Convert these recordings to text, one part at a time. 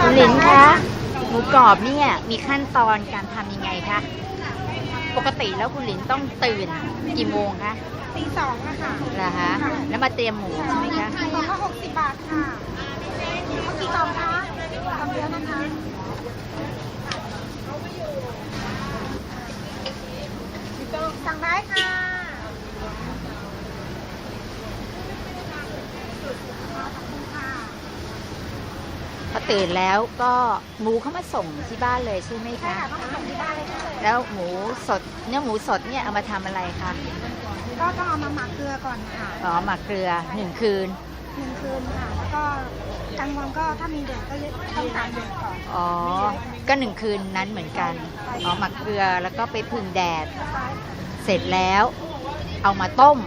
คุณหลินคะหมูกรอบเนี่ยมีขั้นตอนการทำยังไงคะปกติแล้วคุณหลินต้องตื่นกี่โมงคะตีสองอะค่ะเหรอคะแล้วมาเตรียมหมูใช่ไหมคะ กล่องละหกสิบบาทค่ะเอากี่กล่องคะกล่องเดียวนะคะสั่งได้ค่ะ พอ ตื่นแล้วก็หมูเขามาส่งที่บ้านเลยใช่ไหมใช่คะค่ะต้องมาส่งที่บ้านเลยค่ะแล้วหมูสดเนื้อหมูสดเนี่ยเอามาทำอะไรคะก็ต้องเอามาหมักเกลือก่อนค่ะอ๋อหมักเกลือหนึ่งคืนหนึ่งคืนค่ะ แล้วก็กลางวันก็ถ้ามีแดดก็ต้องตากแดดก่อนอ๋อก็หนึ่งคืนนั้นเหมือนกันอ๋อหมักเกลือแล้วก็ไปพึ่งแดด เสร็จแล้วเอามาต้ม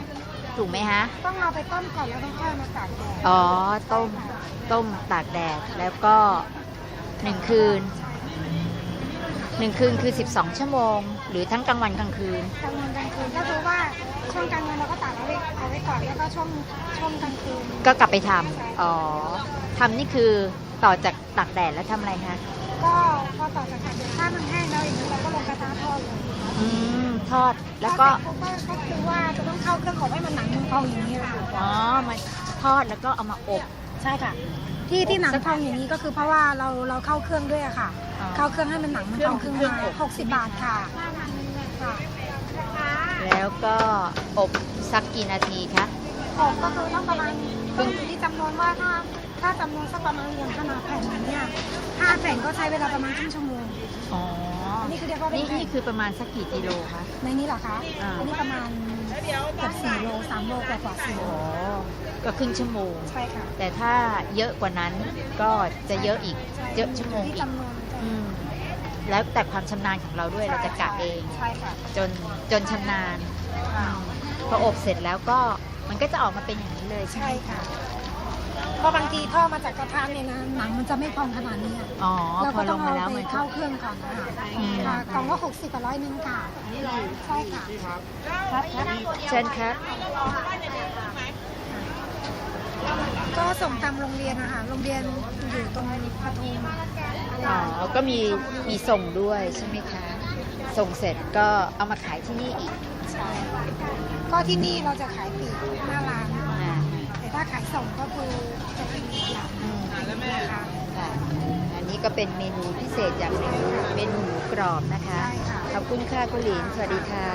ถูกไหมฮะ ต้องเอาไปต้มก่อนแล้วต้องค่อยมาตากแดดอ๋อ ต้ม ต้มตากแดด แล้วก็หนึ่งคืนหนึ่งคืนคือ 12 ชั่วโมง หรือทั้งกลางวันกลางคืน กลางวันกลางคืนก็คือว่าช่วงกลางวันเราก็ตากเอาไว้เอาไว้ก่อนแล้วก็ช่วงช่วงกลางคืนก็กลับไปทำอ๋อทำนี่คือต่อจากตากแดดแล้วทำอะไรคะก็พอต่อจากตากแดดถ้ามันแห้งแล้วอย่างนี้เราก็ลงกระทะทอดเลยอืม ทอด แล้วก็ทอดเสร็จปุ๊บก็คือว่าจะต้องเข้าเครื่องอบให้มันหนังมันพองอย่างนี้ค่ะอ๋อมาทอดแล้วก็เอามาอบใช่ค่ะ ที่ที่หนังพองอย่างนี้ก็คือเพราะว่าเราเราเข้าเครื่องด้วยอะค่ะอ๋อเข้าเครื่องให้มันหนังมันพองขึ้นเครื่อมางอบหกสิบบาทค่ะค่ะแล้วก็อบสักกี่นาทีคะอบก็คือต้องประมาณต้องอยู่ที่จำนวนว่าถ้าถ้าจำนวนสักประมาณอย่างขนาดแผ่นอย่างเนี้ยห้าแผ่นก็ใช้เวลาประมาณครึ่งชั่วโมงอ๋ออันนี้คือเรียกว่าเป็นนี่แผ่นนี่คือประมาณสักกี่กิโลคะในนี้เหรอคะอ่า อันนี้ประมาณเกือบสี่โลสามโลกว่ากว่าสี่โลอ๋อก็ครึ่งชั่วโมง ใช่ค่ะแต่ถ้าเยอะกว่านั้นก็จะเยอะอีกเยอะชั่วโมงที่อีกจำนวนอืมแล้วแต่ความชำนาญของเราด้วยเราจะกะเอง ใช่ค่ะจนจนชำนาญอืมพออบเสร็จแล้วก็มันก็จะออกมาเป็นอย่างนี้เลยใช่ไหมใช่ค่ะ เพราะบางทีทอดมาจากกระทะเนี่ยนะหนังมันจะไม่พองขนาดนี้อะอ๋อเราพอก็ลต้องงมาเอาแล้วไปมันก็ เข้าเครื่องก่อนนะคะอืม ค่ะกล่องละหกสิบกับร้อยหนึ่งค่ะใช่ค่ะครับครับเชิญครับ ก็ส่งตามโรงเรียนนะคะโรงเรียนอยู่ตรงปทุมอ๋อ ก็มีมีส่งด้วยใช่ไหมคะ ส่งเสร็จก็เอามาขายที่นี่อีกใช่ก็ที่นี่เราจะขายปลีกหน้าร้านอ่าแต่ ถ้าขายส่งก็คือจะเป็นอีกอย่างอืมนะคะค่ะอันนี้ก็เป็นเมนูพิเศษอย่างหนึ่งเมนูหมูกรอบนะคะใช่ค่ะขอบคุณค่ะคุณหลิน สวัสดีค่ะ